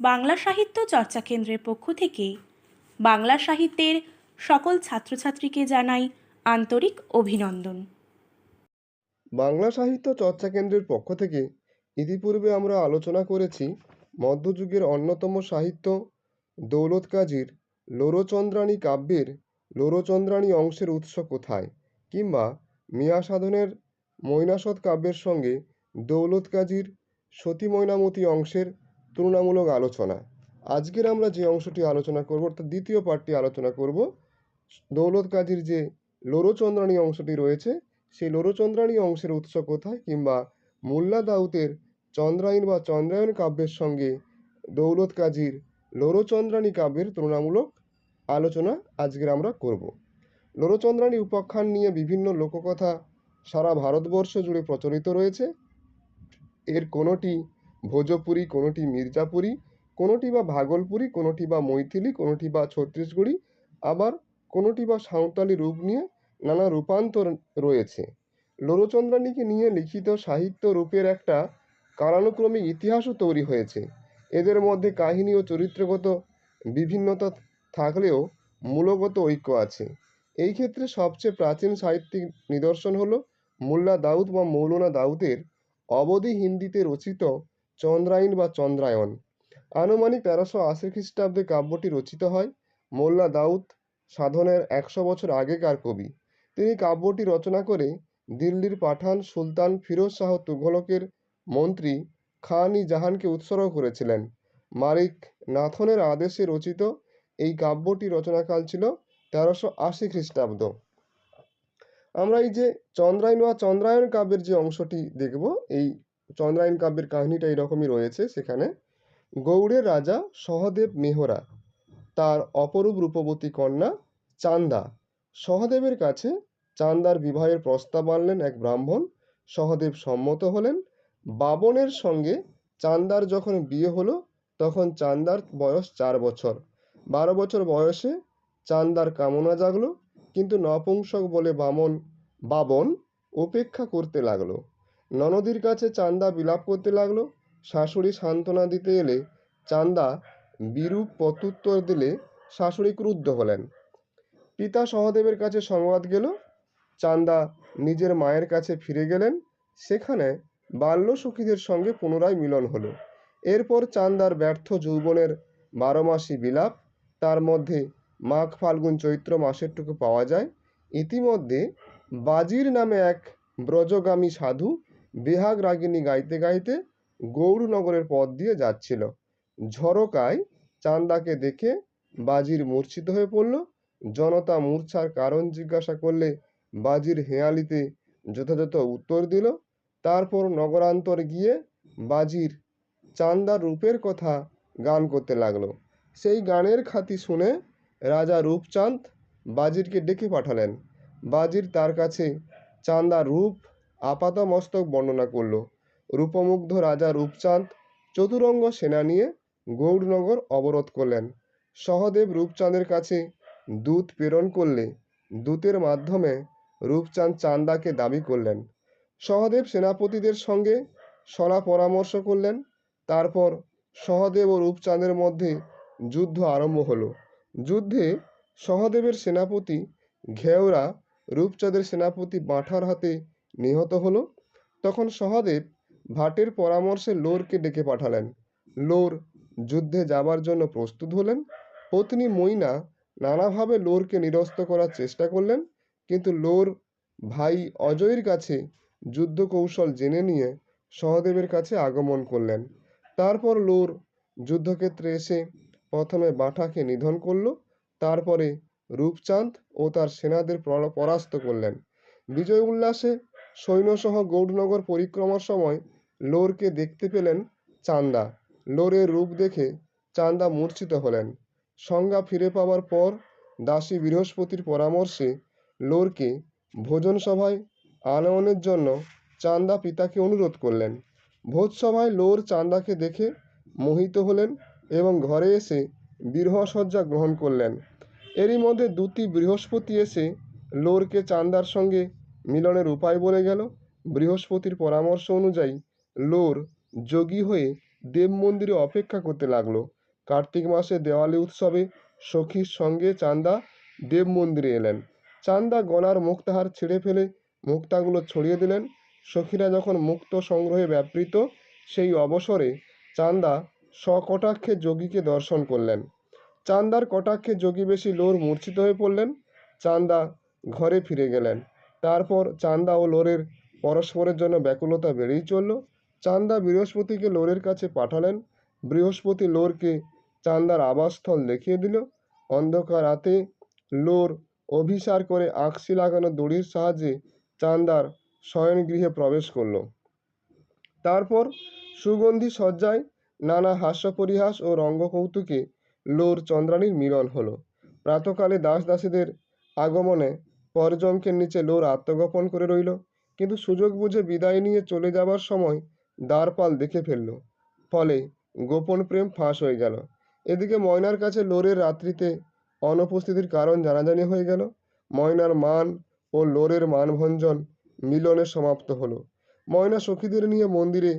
বাংলা সাহিত্য চর্চা কেন্দ্রের পক্ষ থেকে বাংলা সাহিত্যের সকল ছাত্রছাত্রীকে জানাই আন্তরিক অভিনন্দন। বাংলা সাহিত্য চর্চা কেন্দ্রের পক্ষ থেকে ইতিপূর্বে আমরা আলোচনা করেছি মধ্যযুগের অন্যতম সাহিত্য দৌলত কাজীর লোরচন্দ্রাণী কাব্যের লোরচন্দ্রাণী অংশের উৎস কোথায় কিংবা মিয়া সাধনের মৈনাসদ কাব্যের সঙ্গে দৌলত কাজীর সতী ময়নামতি অংশের তুলনামূলক আলোচনা। আজকের আমরা যে অংশটি আলোচনা করব, অর্থাৎ দ্বিতীয় পার্টটি আলোচনা করব, দৌলত কাজীর যে লোরচন্দ্রাণী অংশটি রয়েছে, সেই লোরচন্দ্রাণী অংশের উৎস কোথায়? কিংবা মোল্লা দাউতের চন্দ্রায়ণ বা চন্দ্রায়ণ কাব্যের সঙ্গে দৌলত কাজীর লোরচন্দ্রাণী কাব্যের তুলনামূলক আলোচনা আজকের আমরা করব। লোরচন্দ্রাণী উপাখ্যান নিয়ে বিভিন্ন লোককথা সারা ভারতবর্ষ জুড়ে প্রচলিত রয়েছে। এর কোনোটি ভোজপুরি, কোনোটি মির্জাপুরি, কোনোটি বা ভাগলপুরি, কোনোটি বা মৈথিলি, কোনোটি বা ছত্তিশগড়ি আবার কোনোটি বা সাঁওতালি রূপ নিয়ে নানা রূপান্তর রয়েছে। লোরচন্দ্রাণীকে নিয়ে লিখিত সাহিত্য রূপের একটা কালানুক্রমিক ইতিহাসও তৈরি হয়েছে। এদের মধ্যে কাহিনী ও চরিত্রগত বিভিন্নতা থাকলেও মূলগত ঐক্য আছে। এই ক্ষেত্রে সবচেয়ে প্রাচীন সাহিত্যিক নিদর্শন হলো মোল্লা দাউদ বা মৌলানা দাউদের অবধি হিন্দিতে রচিত চন্দ্রায়ণ বা চন্দ্রায়ণ। আনুমানিক তেরোশো আশি খ্রিস্টাব্দে কাব্যটি রচিত হয়। মোল্লা দাউদ সাধনের একশো বছর আগেকার কবি। তিনি কাব্যটি রচনা করে দিল্লির পাঠান সুলতান ফিরোজ শাহ তুঘলকের মন্ত্রী খান জাহানকে উৎসর্গ করেছিলেন। মারিক নাথনের আদেশে রচিত এই কাব্যটি রচনাকাল ছিল তেরোশো আশি খ্রিস্টাব্দ। আমরা এই যে চন্দ্রায়ণ বা চন্দ্রায়ণ কাব্যের যে অংশটি দেখব, এই চন্দ্রায়ণ কাব্যের কাহিনীটা এরকমই রয়েছে সেখানে। গৌড়ের রাজা সহদেব মেহরা, তার অপরূপ রূপবতী কন্যা চান্দা। সহদেবের কাছে চান্দার বিবাহের প্রস্তাব আনলেন এক ব্রাহ্মণ। সহদেব সম্মত হলেন। বাবনের সঙ্গে চান্দার যখন বিয়ে হলো, তখন চান্দার বয়স চার বছর। বারো বছর বয়সে চান্দার কামনা জাগলো, কিন্তু নপুংসক বলে বামন, বাবন, উপেক্ষা করতে লাগল। ননদীর কাছে চান্দা বিলাপ করতে লাগল। শাশুড়ি সান্ত্বনা দিতে এলে চান্দা বিরূপ প্রত্যুত্তর দিলে শাশুড়ি ক্রুদ্ধ হলেন। পিতা সহদেবের কাছে সংবাদ গেল, চান্দা নিজের মায়ের কাছে ফিরে গেলেন। সেখানে বাল্য সখীদের সঙ্গে পুনরায় মিলন হলো। এরপর চান্দার ব্যর্থ যৌবনের বারো মাসি বিলাপ, তার মধ্যে মাঘ ফাল্গুন চৈত্র মাসেরটুকু পাওয়া যায়। ইতিমধ্যে বাজির নামে এক ব্রজগামী সাধু বেহাগ রাগিনী গাইতে গাইতে গৌরনগরের পথ দিয়ে যাচ্ছিল। ঝরকায় চান্দাকে দেখে বাজির মূর্ছিত হয়ে পড়ল। জনতা মূর্ছার কারণ জিজ্ঞাসা করলে বাজির হেঁয়ালিতে যথাযথ উত্তর দিল। তারপর নগরান্তর গিয়ে বাজির চান্দার রূপের কথা গান করতে লাগল। সেই গানের খাতি শুনে রাজা রূপচাঁদ বাজিরকে ডেকে পাঠালেন। বাজির তার কাছে চান্দার রূপ আপাতমস্তক বর্ণনা করল। রূপমুগ্ধ রাজা রূপচাঁদ চতুরঙ্গ সেনা নিয়ে গৌড়নগর অবরোধ করলেন। সহদেব রূপচাঁদের কাছে দূত প্রেরণ করলে, দূতের মাধ্যমে রূপচাঁদ চান্দাকে দাবি করলেন। সহদেব সেনাপতিদের সঙ্গে সলা পরামর্শ করলেন। তারপর সহদেব ও রূপচাঁদের মধ্যে যুদ্ধ আরম্ভ হলো। যুদ্ধে সহদেবের সেনাপতি ঘেওরা, রূপচাঁদের সেনাপতি বাঁঠার হাতে নিহত হলো। তখন সহদেব ভাটের পরামর্শে লোরকে ডেকে পাঠালেন। লোর যুদ্ধে যাবার জন্য প্রস্তুত হলেন। পত্নী মইনা নানাভাবে লোরকে নিরস্ত করার চেষ্টা করলেন। কিন্তু লোর ভাই অজয়ের কাছে যুদ্ধ কৌশল জেনে নিয়ে সহদেবের কাছে আগমন করলেন। তারপর লোর যুদ্ধক্ষেত্রে এসে প্রথমে বাঠাকে নিধন করল। তারপরে রূপচাঁদ ও তার সেনাদের পরাস্ত করলেন। বিজয় উল্লাসে সৈন্যসহ গৌড়নগর পরিক্রমার সময় লোরকে দেখতে পেলেন চান্দা। লোরের রূপ দেখে চান্দা মূর্ছিত হলেন। সংজ্ঞা ফিরে পাওয়ার পর দাসী বৃহস্পতির পরামর্শে লোরকে ভোজন সভায় আনয়নের জন্য চান্দা পিতাকে অনুরোধ করলেন। ভোজসভায় লোর চান্দাকে দেখে মোহিত হলেন এবং ঘরে এসে বিরহসজ্জা গ্রহণ করলেন। এরই মধ্যে দুটি বৃহস্পতি এসে লোরকে চান্দার সঙ্গে মিলনের উপায় বলে গেল, বৃহস্পতির পরামর্শ অনুযায়ী লোর যোগী হয়ে দেব মন্দিরে অপেক্ষা করতে লাগল। কার্তিক মাসে দেওয়ালি উৎসবে সখীর সঙ্গে চান্দা, দেব মন্দিরে এলেন। চান্দা গলার মুক্তাহার ছিঁড়ে ফেলে মুক্তাগুলো ছড়িয়ে দিলেন। সখীরা যখন মুক্ত সংগ্রহে ব্যাপৃত, সেই অবসরে চান্দা সকটাক্ষে যোগীকে দর্শন করলেন। চান্দার কটাক্ষে যোগী বেশি লোর মূর্ছিত হয়ে পড়লেন। চান্দা ঘরে ফিরে গেলেন। তারপর চান্দা ও লোরের পরস্পরের জন্য ব্যাকুলতা বেড়েই চলল। চান্দা বৃহস্পতিকে লোরের কাছে পাঠালেন। বৃহস্পতি লোরকে চান্দার আবাসস্থল দেখিয়ে দিল। অন্ধকার রাতে লোর অভিসার করে আঁকশি লাগানো দড়ির সাহায্যে চান্দার শয়নগৃহে প্রবেশ করল। তারপর সুগন্ধি সজ্জায় নানা হাস্য পরিহাস ও রঙ্গকৌতুকে লোর চন্দ্রাণীর মিলন হলো। প্রাতকালে দাস দাসীদের আগমনে পরজঙ্কের নিচে লোর আত্মগোপন করে রইল, কিন্তু সুযোগ বুঝে বিদায় নিয়ে চলে যাবার সময় দ্বারপাল দেখে ফেলল। ফলে গোপন প্রেম ফাঁস হয়ে গেল। এদিকে ময়নার কাছে লোরের রাত্রিতে অনুপস্থিতির কারণ জানাজানি হয়ে গেল। ময়নার মান ও লোরের মানভঞ্জন মিলনে সমাপ্ত হলো। ময়না সখীদের নিয়ে মন্দিরে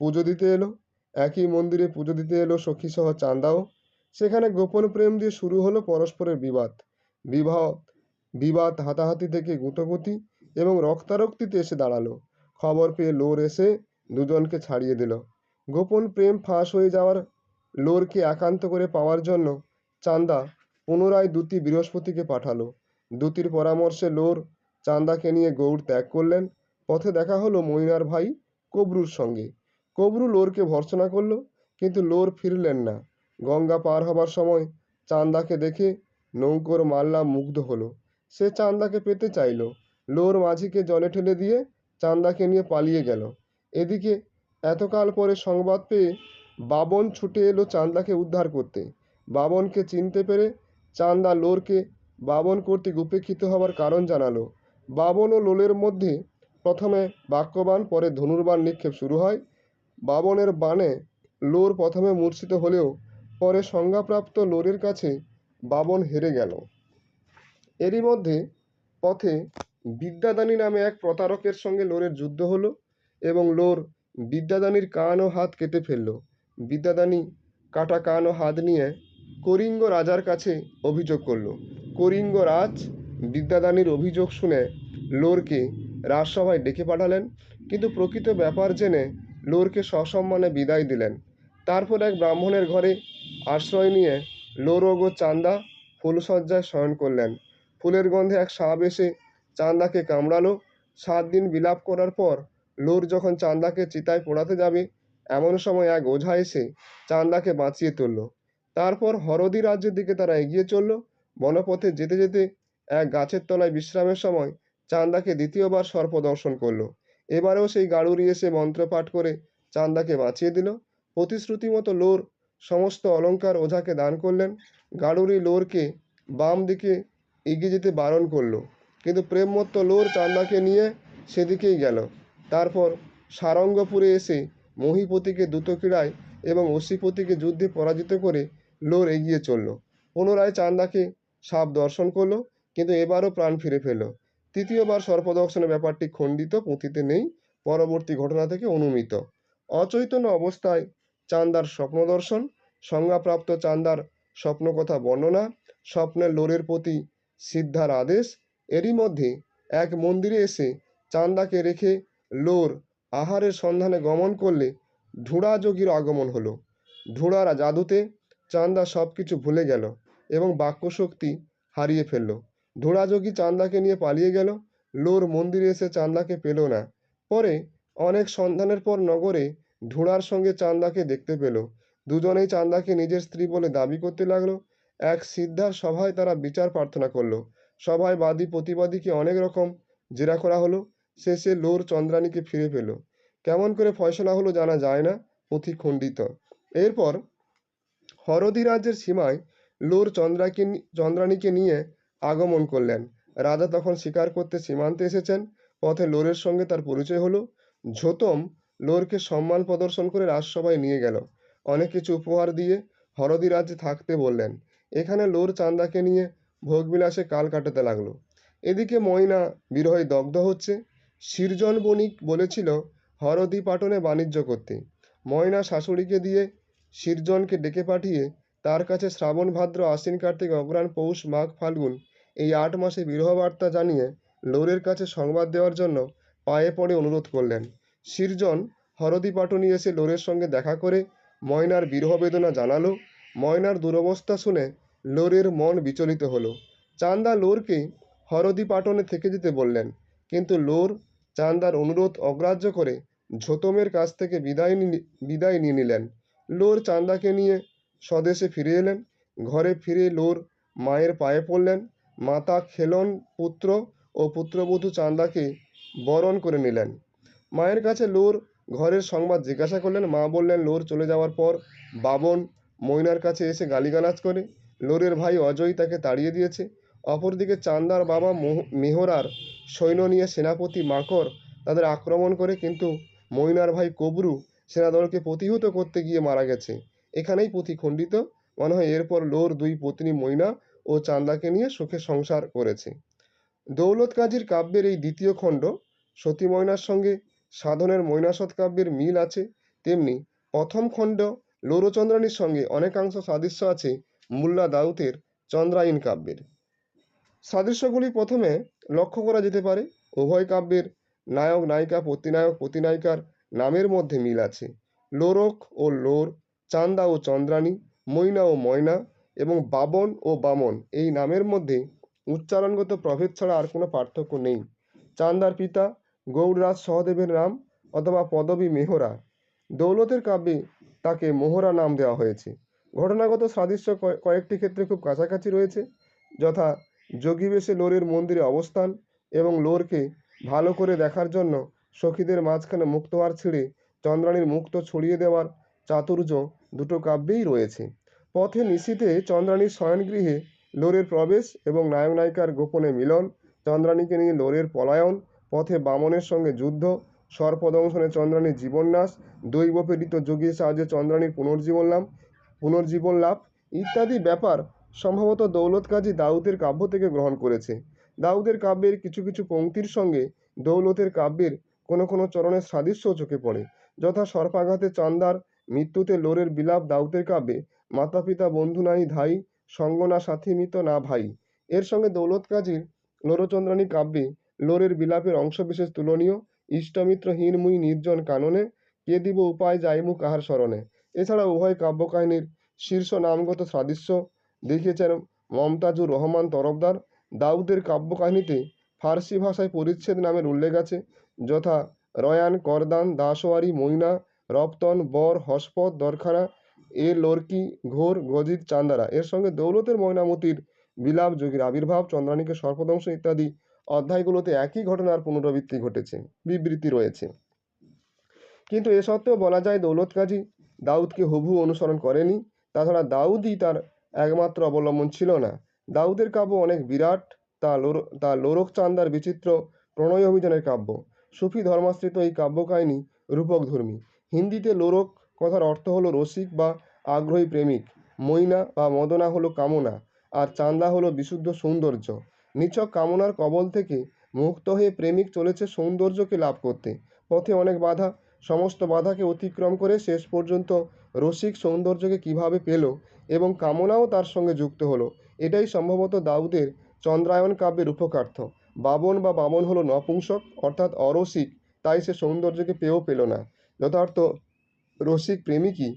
পুজো দিতে এলো। একই মন্দিরে পুজো দিতে এলো সখী সহ চান্দাও। সেখানে গোপন প্রেম দিয়ে শুরু হলো পরস্পরের বিবাদ। বিবাহ বিবাদ হাতাহাতি থেকে গুঁতোগুতি এবং রক্তারক্তিতে এসে দাঁড়াল। খবর পেয়ে লোর এসে দুজনকে ছাড়িয়ে দিল। গোপন প্রেম ফাঁস হয়ে যাওয়ার লোরকে একান্ত করে পাওয়ার জন্য চান্দা পুনরায় দুটি বৃহস্পতিকে পাঠালো। দুটির পরামর্শে লোর চান্দাকে নিয়ে গৌড় ত্যাগ করলেন। পথে দেখা হলো ময়নার ভাই কবরুর সঙ্গে। কবরু লোরকে ভর্সনা করল, কিন্তু লোর ফিরলেন না। গঙ্গা পার হবার সময় চান্দাকে দেখে নৌকোর মাল্লা মুগ্ধ হলো। সে চান্দাকে পেতে চাইলো। লোর মাঝিকে জলে ঠেলে দিয়ে চান্দাকে নিয়ে পালিয়ে গেল। এদিকে এতকাল পরে সংবাদ পেয়ে বাবন ছুটে এলো চান্দাকে উদ্ধার করতে। বাবনকে চিনতে পেরে চান্দা লোরকে বাবন কর্তৃক উপেক্ষিত হবার কারণ জানালো। বাবন ও লোলের মধ্যে প্রথমে বাক্যবান, পরে ধনুর্বাণ নিক্ষেপ শুরু হয়। বাবনের বাণে লোর প্রথমে মূর্ছিত হলেও পরে সংজ্ঞাপ্রাপ্ত লোরের কাছে বাবন হেরে গেল। এরই মধ্যে পথে বিদ্যাদানী নামে এক প্রতারকের সঙ্গে লোরের যুদ্ধ হলো এবং লোর বিদ্যাদানীর কান ও হাত কেটে ফেলল। বিদ্যাদানী কাটা কান ও হাত নিয়ে করিঙ্গ রাজার কাছে অভিযোগ করল। করিঙ্গ রাজ বিদ্যাদানীর অভিযোগ শুনে লোরকে রাজসভায় ডেকে পাঠালেন, কিন্তু প্রকৃত ব্যাপার জেনে লোরকে সসম্মানে বিদায় দিলেন। তারপর এক ব্রাহ্মণের ঘরে আশ্রয় নিয়ে লোরগ চান্দা ফুলসজ্জায় শয়ন করলেন। ফুলের গন্ধে এক সাপ এসে চান্দাকে কামড়ালো। সাত দিন বিলাপ করার পর লোর যখন চান্দাকে চিতায় পোড়াতে যাবে, এমন সময় এক ওঝা এসে চান্দাকে বাঁচিয়ে তুলল। তারপর হরদি রাজ্যের দিকে তারা এগিয়ে চলল। বনপথে যেতে যেতে এক গাছের তলায় বিশ্রামের সময় চান্দাকে দ্বিতীয়বার সর্প দর্শন করল। এবারেও সেই গাড়ুরি এসে মন্ত্রপাঠ করে চান্দাকে বাঁচিয়ে দিল। প্রতিশ্রুতি মতো লোর সমস্ত অলংকার ওঝাকে দান করলেন। গাড়ুরি লোরকে বাম দিকে এগিয়ে যেতে বারণ করল। কিন্তু প্রেমমত্ত লোর চান্দাকে নিয়ে সেদিকেই গেল। তারপর সারঙ্গপুরে এসে মহিপতিকে দ্রুতক্রীড়ায় এবং অসিপতিকে যুদ্ধে পরাজিত করে লোর এগিয়ে চলল। পুনরায় চান্দাকে সাপ দর্শন করল, কিন্তু এবারও প্রাণ ফিরে পেল। তৃতীয়বার সর্পদর্শনের ব্যাপারটি খণ্ডিত পুঁথিতে নেই, পরবর্তী ঘটনা থেকে অনুমিত। অচৈতন্য অবস্থায় চান্দার স্বপ্ন দর্শন সংজ্ঞাপ্রাপ্ত চান্দার স্বপ্নকথা বর্ণনা, স্বপ্নের লোরের প্রতি সিদ্ধার আদেশ। এরই মধ্যে এক মন্দিরে এসে চান্দাকে রেখে লোর আহারের সন্ধানে গমন করলে ঢুড়া যোগীর আগমন হলো। ঢুড়ারা জাদুতে চান্দা সব কিছু ভুলে গেল এবং বাক্যশক্তি হারিয়ে ফেলল। ঢোড়া যোগী চান্দাকে নিয়ে পালিয়ে গেল। লোর মন্দিরে এসে চান্দাকে পেল না। পরে অনেক সন্ধানের পর নগরে ঢোড়ার সঙ্গে চান্দাকে দেখতে পেল। দুজনেই চান্দাকে নিজের স্ত্রী বলে দাবি করতে লাগল। এক সিদ্ধার সভায় তারা বিচার প্রার্থনা করল। সভায় বাদী প্রতিবাদীকে অনেক রকম জেরা করা হলো। শেষে লোর চন্দ্রানীকে ফিরে পেল। কেমন করে ফয়সলা হলো জানা যায় না পুঁথি খণ্ডিত এরপর হরদি রাজ্যের সীমায় লোর চন্দ্রাকে চন্দ্রানীকে নিয়ে আগমন করলেন। রাজা তখন শিকার করতে সীমান্তে এসেছেন। পথে লোরের সঙ্গে তার পরিচয় হলো। ঝোতম লোরকে সম্মান প্রদর্শন করে রাজসভায় নিয়ে গেল। অনেক কিছু উপহার দিয়ে হরদি রাজ্যে থাকতে বললেন। এখানে লোর চান্দাকে নিয়ে ভোগবিলাসে কাল কাটাতে লাগল। এদিকে ময়না বিরহে দগ্ধ হচ্ছে। সৃজন বণিক বলেছিল, হরদি পাটনে বাণিজ্য করতে। ময়না শাশুড়িকে দিয়ে শিরজনকে ডেকে পাঠিয়ে তার কাছে শ্রাবণ ভাদ্র আশ্বিন কার্তিক অগ্রাণ পৌষ মাঘ ফাল্গুন এই আট মাসে বিরহ বার্তা জানিয়ে লোরের কাছে সংবাদ দেওয়ার জন্য পায়ে পড়ে অনুরোধ করলেন। শিরজন হরদি পাটনি এসে লোরের সঙ্গে দেখা করে ময়নার বিরহ বেদনা জানালো। ময়নার দুরবস্থা শুনে লোরের মন বিচলিত হলো। চান্দা লোরকে হরদি পাটনে থেকে যেতে বললেন, কিন্তু লোর চান্দার অনুরোধ অগ্রাহ্য করে ঝোতমের কাছ থেকে বিদায় বিদায় নিয়ে নিলেন। লোর চান্দাকে নিয়ে স্বদেশে ফিরে এলেন। ঘরে ফিরে লোর মায়ের পায়ে পড়লেন। মাতা খেলন পুত্র ও পুত্রবধূ চান্দাকে বরণ করে নিলেন। মায়ের কাছে লোর ঘরের সংবাদ জিজ্ঞাসা করলেন। মা বললেন, লোর চলে যাওয়ার পর বাবন ময়নার কাছে এসে গালিগালাজ করে। লোরের ভাই অজয় তাকে তাড়িয়ে দিয়েছে। অপরদিকে চান্দার বাবা মোহ- মেহরার সৈন্য নিয়ে সেনাপতি মাকর তাদের আক্রমণ করে, কিন্তু ময়নার ভাই কবরু সেনাদলকে প্রতিহত করতে গিয়ে মারা গেছে। এখানেই পুঁথি খণ্ডিত মনে হয় এরপর লোর দুই পত্নী ময়না ও চান্দাকে নিয়ে সুখে সংসার করেছে। দৌলত কাজীর কাব্যের এই দ্বিতীয় খণ্ড, সতী ময়নার সঙ্গে সাধনের ময়নাসৎ কাব্যের মিল আছে, তেমনি প্রথম খণ্ড লোরচন্দ্রানীর সঙ্গে অনেকাংশ সাদৃশ্য আছে মুল্লা দাউতের চন্দ্রায়ণ কাব্যের। সাদৃশ্যগুলি প্রথমে লক্ষ্য করা যেতে পারে, উভয় কাব্যের নায়ক নায়িকা, প্রতিনায়ক, প্রতিনায়িকার নামের মধ্যে মিল আছে। লোরক ও লোর, চান্দা ও চন্দ্রানী ময়না ও ময়না এবং বাবন ও বামন এই নামের মধ্যে উচ্চারণগত প্রভেদ ছাড়া আর কোনো পার্থক্য নেই। চান্দার পিতা, গৌড়রাজ সহদেবের নাম অথবা পদবী মেহরা। দৌলতের কাব্যে তাকে মোহরা নাম দেওয়া হয়েছে। ঘটনাগত সাদৃশ্য কয়ে- কয়েকটি ক্ষেত্রে খুব কাছাকাছি রয়েছে, যথা যোগীবেশে লোরের মন্দিরে অবস্থান এবং লোরকে ভালো করে দেখার জন্য সখীদের মাঝখানে মুক্তহার ছিঁড়ে চন্দ্রাণীর মুক্ত ছড়িয়ে দেওয়ার চাতুর্য দুটো কাব্যেই রয়েছে। পথে নিশীতে চন্দ্রাণীর শয়নগৃহে লোরের প্রবেশ এবং নায়ক নায়িকার গোপনে মিলন, চন্দ্রাণীকে নিয়ে লোরের পলায়ন, পথে বামনের সঙ্গে যুদ্ধ সর্পদংশনে চন্দ্রাণীর জীবন্যাস দৈব যোগীর সাহায্যে চন্দ্রাণীর পুনর্জীবন লাভ পুনর্জীবন লাভ ইত্যাদি ব্যাপার সম্ভবত দৌলত কাজী দাউদের কাব্য থেকে গ্রহণ করেছে। দাউদের কাব্যের কিছু কিছু পঙ্ক্তির সঙ্গে দৌলতের কাব্যের কোনো কোনো চরণের সাদৃশ্যও চোখে পড়ে, যথা সর্পাঘাতে চান্দার, মৃত্যুতে লোরের বিলাপ দাউদের কাব্যে মাতা পিতা বন্ধু নাই ধাই, সঙ্গ না সাথী, মিত না ভাই। এর সঙ্গে দৌলত কাজীর লোরচন্দ্রানী কাব্যে লোরের বিলাপের অংশবিশেষ তুলনীয় ইষ্টমিত্র হীনমুই নির্জন কাননে, কে দিব উপায় যাইমু কাহার স্মরণে। এছাড়া উভয় কাব্যকাহিনীর শীর্ষ নামগত সাদৃশ্য দেখিয়েছেন মমতাজুর রহমান তরফদার। দাউদের কাব্যকাহিনীতে ফার্সি ভাষায় পরিচ্ছেদ নামের উল্লেখ আছে, যথা রয়ান, করদান দাসোয়ারি মইনা রপ্তন, বর, হসপত, দরখানা, এ লর্কি ঘোর, গজিত, চান্দারা। এর সঙ্গে দৌলতের ময়নামতির বিলাপ, যোগীর আবির্ভাব, চন্দ্রাণীকে সর্পদংশ ইত্যাদি অধ্যায়গুলোতে একই ঘটনার পুনরাবৃত্তি ঘটেছে, বিবৃতি রয়েছে। কিন্তু এ সত্ত্বেও বলা যায় দৌলত কাজী দাউদকে হুবহু অনুসরণ করেনি, তাছাড়া দাউদই তার একমাত্র অবলম্বন ছিল না। দাউদের কাব্য অনেক বিরাট, তা লোর, তা লোরক চান্দার বিচিত্র প্রণয় অভিযানের কাব্য। সুফি ধর্মাশ্রিত এই কাব্যকাহিনী রূপকধর্মী হিন্দিতে লোরক কথার অর্থ হলো রসিক বা আগ্রহী প্রেমিক। মইনা বা মদনা হলো কামনা, আর চান্দা হলো বিশুদ্ধ সৌন্দর্য। নিছক কামনার কবল থেকে মুক্ত হয়ে প্রেমিক চলেছে সৌন্দর্যকে লাভ করতে। পথে অনেক বাধা, সমস্ত বাধাকে অতিক্রম করে শেষ পর্যন্ত রসিক সৌন্দর্যকে কীভাবে পেল এবং কামনাও তার সঙ্গে যুক্ত হলো। এটাই সম্ভবত দাউদের চন্দ্রায়ণ কাব্যের উপকার্থ বাবন বা বামন হলো নপুংসক, অর্থাৎ অরসিক, তাই সে সৌন্দর্যকে পেয়েও পেল না। যথার্থ রসিক প্রেমিকই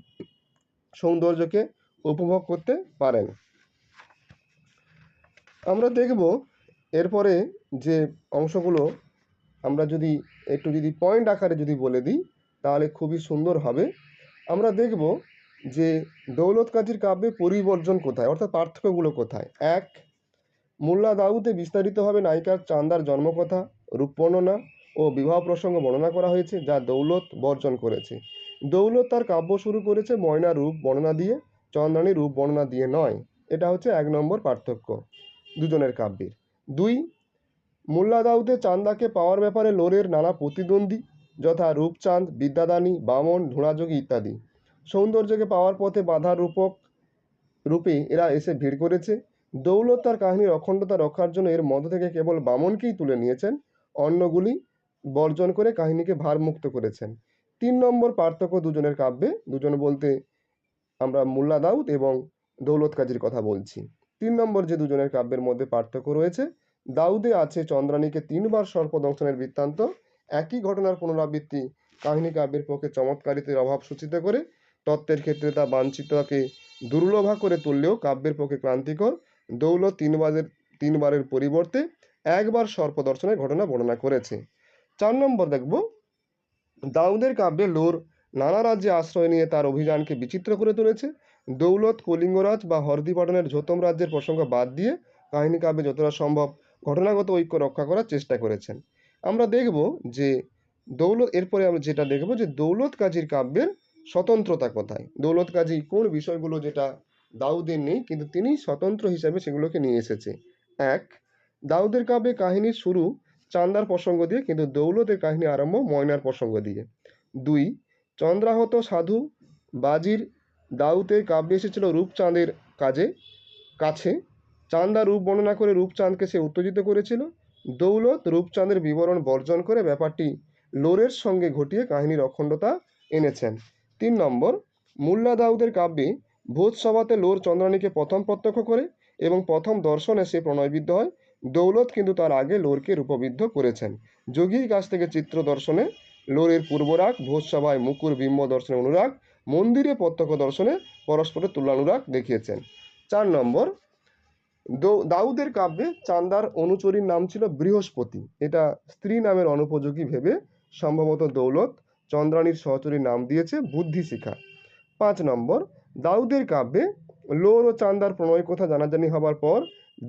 সৌন্দর্যকে উপভোগ করতে পারেন। আমরা দেখব এরপরে যে অংশগুলো আমরা যদি একটু যদি পয়েন্ট আকারে যদি বলে দিই, তাহলে খুবই সুন্দর হবে। আমরা দেখব যে দৌলত কাজীর কাব্যে পরিবর্জন কোথায়, অর্থাৎ পার্থক্যগুলো কোথায়? এক, মোল্লা দাউদে বিস্তারিতভাবে নায়িকার চান্দার জন্মকথা, রূপ বর্ণনা ও বিবাহ প্রসঙ্গ বর্ণনা করা হয়েছে, যা দৌলত বর্জন করেছে। দৌলত তার কাব্য শুরু করেছে ময়না রূপ বর্ণনা দিয়ে চন্দ্রাণী রূপ বর্ণনা দিয়ে নয়। এটা হচ্ছে এক নম্বর পার্থক্য দুজনের কাব্যের। দুই মোল্লা দাউদে চান্দাকে পাওয়ার ব্যাপারে লোরের নানা প্রতিদ্বন্দ্বী যথা রূপচাঁদ, বিদ্যাদানী, বামন ধূণাযোগী ইত্যাদি। সৌন্দর্যকে পাওয়ার পথে বাধা রূপক রূপে এরা এসে ভিড় করেছে। দৌলত তার কাহিনীর অখণ্ডতা রক্ষার জন্য এর মধ্য থেকে কেবল বামনকেই তুলে নিয়েছেন। অন্যগুলি বর্জন করে কাহিনীকে ভারমুক্ত করেছেন। তিন নম্বর পার্থক্য দুজনের কাব্যে। দুজন বলতে আমরা মোল্লা দাউদ এবং দৌলত কাজীর কথা বলছি। তিন নম্বর যে দুজনের কাব্যের মধ্যে পার্থক্য রয়েছে, দাউদে আছে চন্দ্রানীকে তিনবার সর্পদংশনের বৃত্তান্ত। একই ঘটনার পুনরাবৃত্তি কাহিনী কাব্যের পক্ষে চমৎকারিতার অভাব সূচিত করে। তত্ত্বের ক্ষেত্রে তা বাঞ্ছিতকে দুর্লভা করে তুললেও কাব্যের পক্ষে ক্রান্তিকর। দৌল তিনবারের তিনবারের পরিবর্তে একবার সর্পদর্শনের ঘটনা বর্ণনা করেছে। চার নম্বর দেখব। দাউদের কাব্যে লোর নানা রাজ্যে আশ্রয় নিয়ে তার অভিযানকে বিচিত্র করে তুলেছে। দৌলত, কলিঙ্গরাজ বা হরদিপাটনের ঝোতম রাজ্যের প্রসঙ্গ বাদ দিয়ে কাহিনী কাব্যে যতটা সম্ভব ঘটনাগত ঐক্য রক্ষা করার চেষ্টা করেছেন। আমরা দেখব যে দৌলত, এরপরে আমরা যেটা দেখব যে দৌলত কাজীর কাব্যের স্বতন্ত্রতা কোথায়? দৌলত কাজী কোন বিষয়গুলো যেটা দাউদের নেই, কিন্তু তিনি স্বতন্ত্র হিসাবে সেগুলোকে নিয়ে এসেছে। এক, দাউদের কাব্যে কাহিনীর শুরু চান্দার প্রসঙ্গ দিয়ে, কিন্তু দৌলতের কাহিনী আরম্ভ ময়নার প্রসঙ্গ দিয়ে। দুই, চন্দ্রাহত সাধু বাজির দাউতের কাব্যে এসেছিল রূপচাঁদের কাজে। কাছে চান্দা রূপ বর্ণনা করে রূপচাঁদকে সে উত্তেজিত করেছিল। দৌলত রূপচাঁদের বিবরণ বর্জন করে ব্যাপারটি লোরের সঙ্গে ঘটিয়ে কাহিনীর অখণ্ডতা এনেছেন। তিন নম্বর, মুল্লা দাউদের কাব্যে ভোজসভাতে লোর চন্দ্রানীকে প্রথম প্রত্যক্ষ করে এবং প্রথম দর্শনে সে প্রণয়বিদ্ধ হয়। দৌলত কিন্তু তার আগে লোরকে রূপবিদ্ধ করেছেন। যোগীর কাছ থেকে চিত্র দর্শনে লোরের পূর্বরাগ ভোজসভায় মুকুর বিম্ব দর্শনে অনুরাগ মন্দিরে প্রত্যক্ষ দর্শনে পরস্পরের তুলনানুরাগ দেখিয়েছেন। চার নম্বর দাউদের কাব্যে চান্দার অনুচরীর নাম ছিল বৃহস্পতি। এটা স্ত্রী নামের অনুপযোগী ভেবে সম্ভবত দৌলত চন্দ্রাণীর সহচরীর নাম দিয়েছে বুদ্ধিশিখা। পাঁচ নম্বর, দাউদের কাব্যে লোর ও চান্দার প্রণয় কথা জানাজানি হবার পর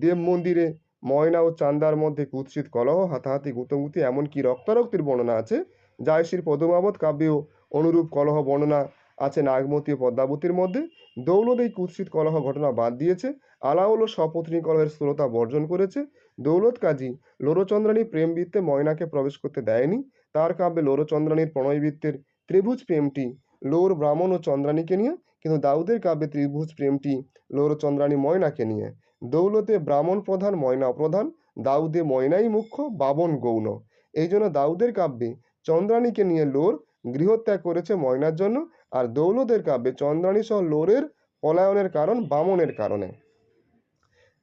দেব মন্দিরে ময়না ও চান্দার মধ্যে কুৎসিত কলহ, হাতাহাতি গুতগুতি, এমনকি রক্তারক্তির বর্ণনা আছে। জায়সীর পদমাবত কাব্যেও অনুরূপ কলহ বর্ণনা আছে নাগমতী ও পদ্মাবতীর মধ্যে। দৌলত এই কুৎসিত কলহ ঘটনা বাদ দিয়েছে। আলাউল ও সপত্নী কলহের স্থূলতা বর্জন করেছে। দৌলত কাজী লোরচন্দ্রানী প্রেমবৃত্তে ময়নাকে প্রবেশ করতে দেয়নি। তার কাব্যে লোরচন্দ্রানীর প্রণয়বৃত্তের ত্রিভুজ প্রেমটি লোর ব্রাহ্মণ ও চন্দ্রানীকে নিয়ে, কিন্তু দাউদের কাব্যে ত্রিভুজ প্রেমটি লোরচন্দ্রানী ময়নাকে নিয়ে। দৌলতে ব্রাহ্মণ প্রধান, ময়না প্রধান, দাউদে ময়নাই মুখ্য, বাবন গৌণ। এই জন্য দাউদের কাব্যে চন্দ্রানীকে নিয়ে লোর গৃহত্যাগ করেছে ময়নার জন্য আর দৌলদের কাব্যে চন্দ্রাণী সহ লোরের পলায়নের কারণ বামনের কারণে।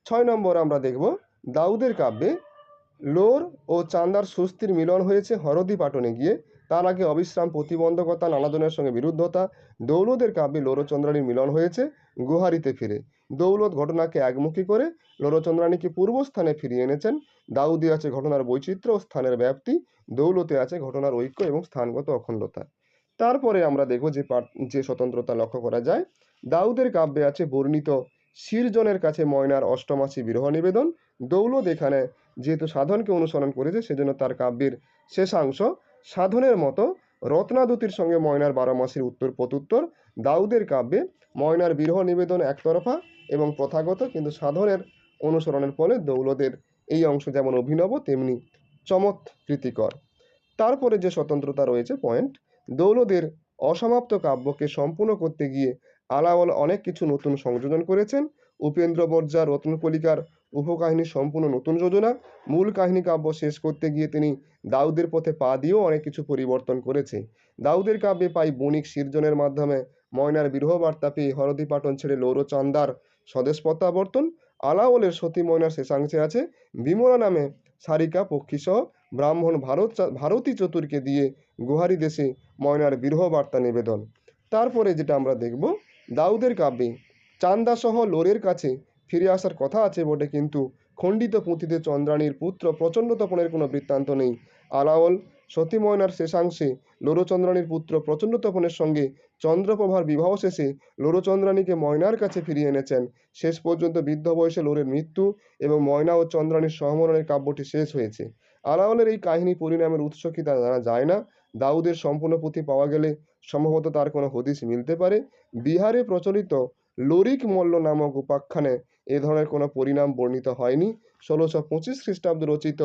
ছয় নম্বর আমরা দেখব দাউদের কাব্যে লোর ও চান্দার সুস্থির মিলন হয়েছে হরদি পাটনে গিয়ে। তার আগে অবিশ্রাম প্রতিবন্ধকতা নানাজনের সঙ্গে বিরুদ্ধতা দৌলতের কাব্যে লোরচন্দ্রানীর মিলন হয়েছে গুহারিতে ফিরে। দৌলত ঘটনাকে একমুখী করে লোরচন্দ্রানীকে পূর্বস্থানে ফিরিয়ে এনেছেন। দাউদে আছে ঘটনার বৈচিত্র্য ও স্থানের ব্যাপ্তি, দৌলতে আছে ঘটনার ঐক্য এবং স্থানগত অখণ্ডতা। তারপরে আমরা দেখব যে যে স্বতন্ত্রতা লক্ষ্য করা যায়। দাউদের কাব্যে আছে বর্ণিত শিরজনের কাছে ময়নার অষ্টমাসী বিরহ নিবেদন। দৌলত এখানে যেহেতু সাধনকে অনুসরণ করেছে, সেজন্য তার কাব্যের শেষাংশ সাধনের মতো রত্নাদুতির সঙ্গে ময়নার বারো মাসের উত্তর প্রত্যুত্তর, দাউদের কাব্যে ময়নার বিরহ নিবেদন একতরফা এবং প্রথাগত কিন্তু সাধনের অনুসরণের ফলে দৌলতের এই অংশ যেমন অভিনব, তেমনি চমৎকৃতিকর তারপরে যে স্বতন্ত্রতা রয়েছে পয়েন্ট দৌলদের অসমাপ্ত কাব্যকে সম্পূর্ণ করতে গিয়ে আলাওয়াল অনেক কিছু নতুন সংযোজন করেছেন। উপেন্দ্র বর্জা রত্নকলিকার উপকাহিনী সম্পূর্ণ নতুন যোজনা। মূল কাহিনী কাব্য শেষ করতে গিয়ে তিনি দাউদের পথে পা দিয়েও অনেক কিছু পরিবর্তন করেছে। দাউদের কাব্যে পাই বণিক সিরজনের মাধ্যমে ময়নার বিরহ বার্তা পেয়ে হরদি পাটন ছেড়ে লৌরচান্দার স্বদেশ প্রত্যাবর্তন। আলাওলের সতী ময়নার শেষাংশে আছে বিমলা নামে সারিকা পক্ষীসহ ব্রাহ্মণ ভারত ভারতী চতুরকে দিয়ে গুহারি দেশে ময়নার বিরহ বার্তা নিবেদন। তারপরে যেটা আমরা দেখব, দাউদের কাব্যে চান্দাসহ লোরের কাছে ফিরে আসার কথা আছে বটে, কিন্তু খণ্ডিত পুঁথিতে চন্দ্রাণীর পুত্র প্রচণ্ড তপনের কোনো বৃত্তান্ত নেই। আলাওল সতী ময়নার শেষাংশে লোরচন্দ্রাণীর পুত্র প্রচণ্ড তপনের সঙ্গে চন্দ্রপ্রভার বিবাহ শেষে লোরচন্দ্রাণীকে ময়নার কাছে ফিরিয়ে এনেছেন। শেষ পর্যন্ত বৃদ্ধ বয়সে লোরের মৃত্যু এবং ময়না ও চন্দ্রাণীর সহমরণের কাব্যটি শেষ হয়েছে। আলাওলের এই কাহিনী পরিণামের উৎস কি তা জানা যায় না। দাউদের সম্পূর্ণ পুঁথি পাওয়া গেলে সম্ভবত তার কোনো হদিশ মিলতে পারে। বিহারে প্রচলিত লোরিক মল্ল নামক উপাখ্যানে ধরনের কোনো পরিণাম বর্ণিত হয়নি। ষোলোশো পঁচিশ খ্রিস্টাব্দে রচিত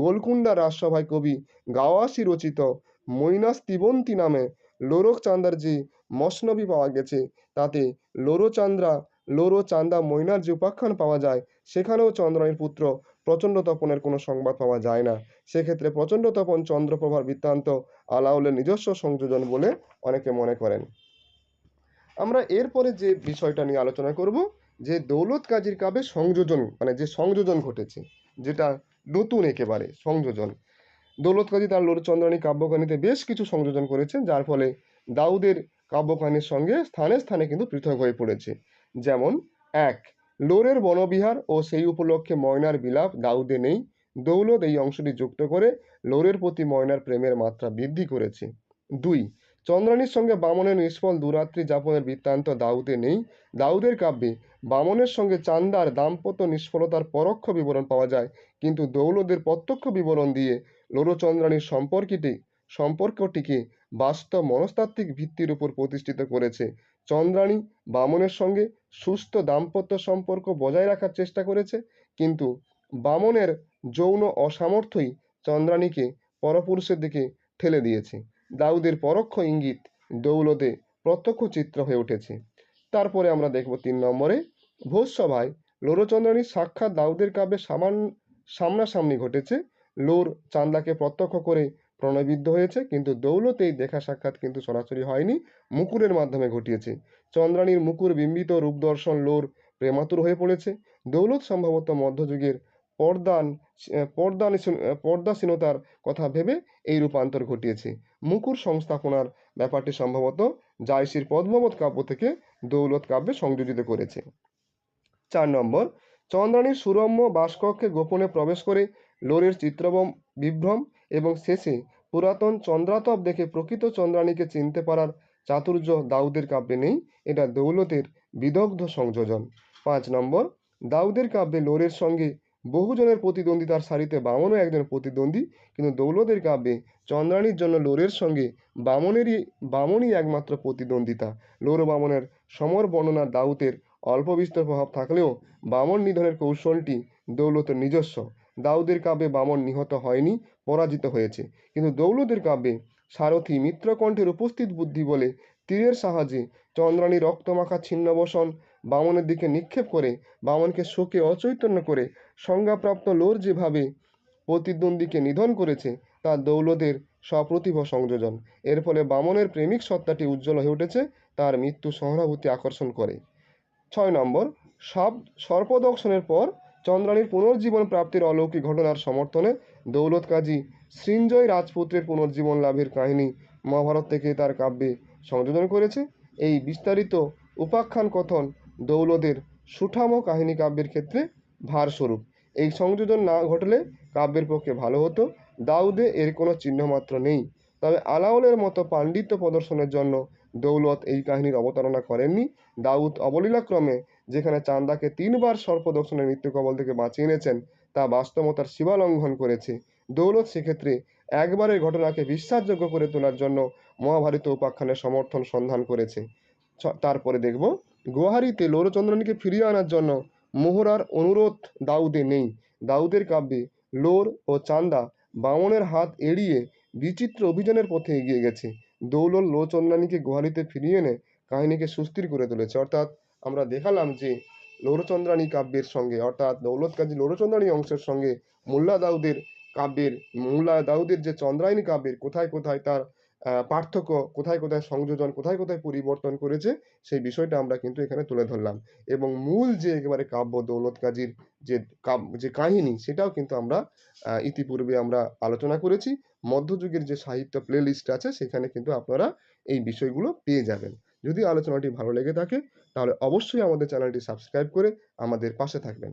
গোলকুন্ডা রাজসভায় কবি গাওয়াসি রচিত মৈনাস তিবন্তী নামে লোরক চান্দার যে মসনবি পাওয়া গেছে। তাতে লোরোচান্দ্রা লোরো চান্দা মৈনার যে উপাখ্যান পাওয়া যায়, সেখানেও চন্দ্রাণীর পুত্র প্রচণ্ড তপনের কোনো সংবাদ পাওয়া যায় না। সেক্ষেত্রে প্রচণ্ড তপন চন্দ্রপ্রভার বৃত্তান্ত আলাউলের নিজস্ব সংযোজন বলে অনেকে মনে করেন। আমরা এরপরে যে বিষয়টা নিয়ে আলোচনা করব যে দৌলত কাজীর কাব্যে সংযোজন মানে যে সংযোজন ঘটেছে, যেটা নতুন একেবারে সংযোজন। দৌলত কাজী তার লোরচন্দ্রানী কাব্যকাহিনীতে বেশ কিছু সংযোজন করেছেন, যার ফলে দাউদের কাব্যকাহিনীর সঙ্গে স্থানে স্থানে কিন্তু পৃথক হয়ে পড়েছে। যেমন, এক, লোরের বনবিহার ও সেই উপলক্ষে ময়নার বিলাপ দাউদে নেই। দৌলত এই অংশটি যুক্ত করে লোরের প্রতি ময়নার প্রেমের মাত্রা বৃদ্ধি করেছে। দুই চন্দ্রানীর সঙ্গে বামনের নিষ্ফল দুরাত্রি যাপনের বৃত্তান্ত দাউদে নেই। দাউদের কাব্যে বামনের সঙ্গে চান্দার দাম্পত্য নিষ্ফলতার পরোক্ষ বিবরণ পাওয়া যায়। কিন্তু দৌলদের প্রত্যক্ষ বিবরণ দিয়ে লোরচন্দ্রানীর সম্পর্কটি, সম্পর্কটিকে বাস্তব মনস্তাত্ত্বিক ভিত্তির উপর প্রতিষ্ঠিত করেছে। চন্দ্রাণী বামনের সঙ্গে সুস্থ দাম্পত্য সম্পর্ক বজায় রাখার চেষ্টা করেছে, কিন্তু বামনের যৌন অসামর্থ্যই চন্দ্রাণীকে পরপুরুষের দিকে ঠেলে দিয়েছে। দাউদের পরোক্ষ ইঙ্গিত দৌলতে প্রত্যক্ষ চিত্র হয়ে উঠেছে। তারপরে আমরা দেখব তিন নম্বরে, ভোজসভায় লোরচন্দ্রাণীর সাক্ষাৎ দাউদের কাব্যে সামান, সামনাসামনি ঘটেছে। লোর চান্দাকে প্রত্যক্ষ করে প্রণয়বিদ্ধ হয়েছে, কিন্তু দৌলতেই দেখা সাক্ষাৎ কিন্তু সরাসরি হয়নি, মুকুরের মাধ্যমে ঘটিয়েছে। চন্দ্রাণীর মুকুর বিম্বিত রূপদর্শন লোর প্রেমাতুর হয়ে পড়েছে। দৌলত সম্ভবত মধ্যযুগের পর্দান পর্দান পর্দাসীনতার কথা ভেবে এই রূপান্তর ঘটিয়েছে। মুকুর সংস্থাপনার ব্যাপারটি সম্ভবত জায়সির পদ্মবত কাব্য থেকে দৌলত কাব্যে সংযোজিত করেছে। চার নম্বর, চন্দ্রাণীর সুরম্য বাসকক্ষে গোপনে প্রবেশ করে লোরের চিত্রবম বিভ্রম এবং শেষে পুরাতন চন্দ্রাতপ দেখে প্রকৃত চন্দ্রাণীকে চিনতে পারার চাতুর্য দাউদের কাব্যে নেই, এটা দৌলতের বিদগ্ধ সংযোজন। পাঁচ নম্বর, দাউদের কাব্যে লোরের সঙ্গে বহুজনের প্রতিদ্বন্দ্বিতার সারিতে বামনও একজন প্রতিদ্বন্দ্বী, কিন্তু দৌলতের কাব্যে চন্দ্রাণীর জন্য লোরের সঙ্গে বামনেরই, বামনই একমাত্র প্রতিদ্বন্দ্বিতা। লোর বামনের সমর বর্ণনার দাউতের অল্প বিস্তর প্রভাব থাকলেও বামন নিধনের কৌশলটি দৌলতের নিজস্ব। দাউদের কাব্যে বামন নিহত হয়নি, পরাজিত হয়েছে। কিন্তু দৌলতের কাব্যে সারথী মিত্রকণ্ঠের উপস্থিত বুদ্ধি বলে তীরের সাহায্যে চন্দ্রাণী রক্তমাখা ছিন্নবসন বামনের দিকে নিক্ষেপ করে, বামনকে শোকে অচৈতন্য করে, সংজ্ঞাপ্রাপ্ত লোর যেভাবে প্রতিদ্বন্দ্বীকে নিধন করেছে, তা দৌলতের সপ্রতিভ সংযোজন। এর ফলে বামনের প্রেমিক সত্তাটি উজ্জ্বল হয়ে উঠেছে, তার মৃত্যু সহানুভূতি আকর্ষণ করে। ছয় নম্বর, সব সর্পদর্শনের পর চন্দ্রাণীর পুনর্জীবন প্রাপ্তির অলৌকিক ঘটনার সমর্থনে দৌলত কাজী সৃঞ্জয় রাজপুত্রের পুনর্জীবন লাভের কাহিনী মহাভারত থেকে তার কাব্যে সংযোজন করেছে। এই বিস্তারিত উপাখ্যান কথন দৌলদের সুঠাম কাহিনী কাব্যের ক্ষেত্রে ভারস্বরূপ। এই সংযোজন না ঘটলে কাব্যের পক্ষে ভালো হতো। দাউদে এর কোনো চিহ্নমাত্র নেই। তবে আলাওলের মতো পাণ্ডিত্য প্রদর্শনের জন্য দৌলত এই কাহিনীর অবতারণা করেননি। দাউদ অবলীলাক্রমে, যেখানে চান্দাকে তিনবার সর্পদর্শনের মৃত্যু কবল থেকে বাঁচিয়ে এনেছেন, তা বাস্তবতার সীমালঙ্ঘন করেছে। দৌলত সেক্ষেত্রে একবারের ঘটনাকে বিশ্বাসযোগ্য করে তোলার জন্য মহাভারত উপাখ্যানের সমর্থন সন্ধান করেছে। তারপরে দেখব। গুয়াহারিতে লোরচন্দ্রনীকে ফিরিয়ে আনার জন্য মোহরার অনুরোধ দাউদে নেই। দাউদের কাব্যে লোর ও চান্দা বামনের হাত এড়িয়ে বিচিত্র অভিযানের পথে এগিয়ে গেছে। দৌলল লোচন্দ্রানীকে গুহারিতে ফিরিয়ে এনে কাহিনীকে সুস্থির করে তুলেছে। অর্থাৎ আমরা দেখালাম যে লৌরচন্দ্রানী কাব্যের সঙ্গে, অর্থাৎ দৌলত কাজী লৌরচন্দ্রানী অংশের সঙ্গে মোল্লা দাউদের কাব্যের, মোল্লা দাউদের যে চন্দ্রায়নী কাব্যের কোথায় কোথায় তার পার্থক্য কোথায় কোথায় সংযোজন, কোথায় কোথায় পরিবর্তন করেছে, সেই বিষয়টা আমরা কিন্তু এখানে তুলে ধরলাম। এবং মূল যে একেবারে কাব্য দৌলত কাজীর যে যে কাহিনী, সেটাও কিন্তু আমরা ইতিপূর্বে আমরা আলোচনা করেছি। মধ্যযুগের যে সাহিত্য প্লে লিস্ট আছে, সেখানে কিন্তু আপনারা এই বিষয়গুলো পেয়ে যাবেন। যদি আলোচনাটি ভালো লেগে থাকে, তাহলে অবশ্যই আমাদের চ্যানেলটি সাবস্ক্রাইব করে আমাদের পাশে থাকবেন।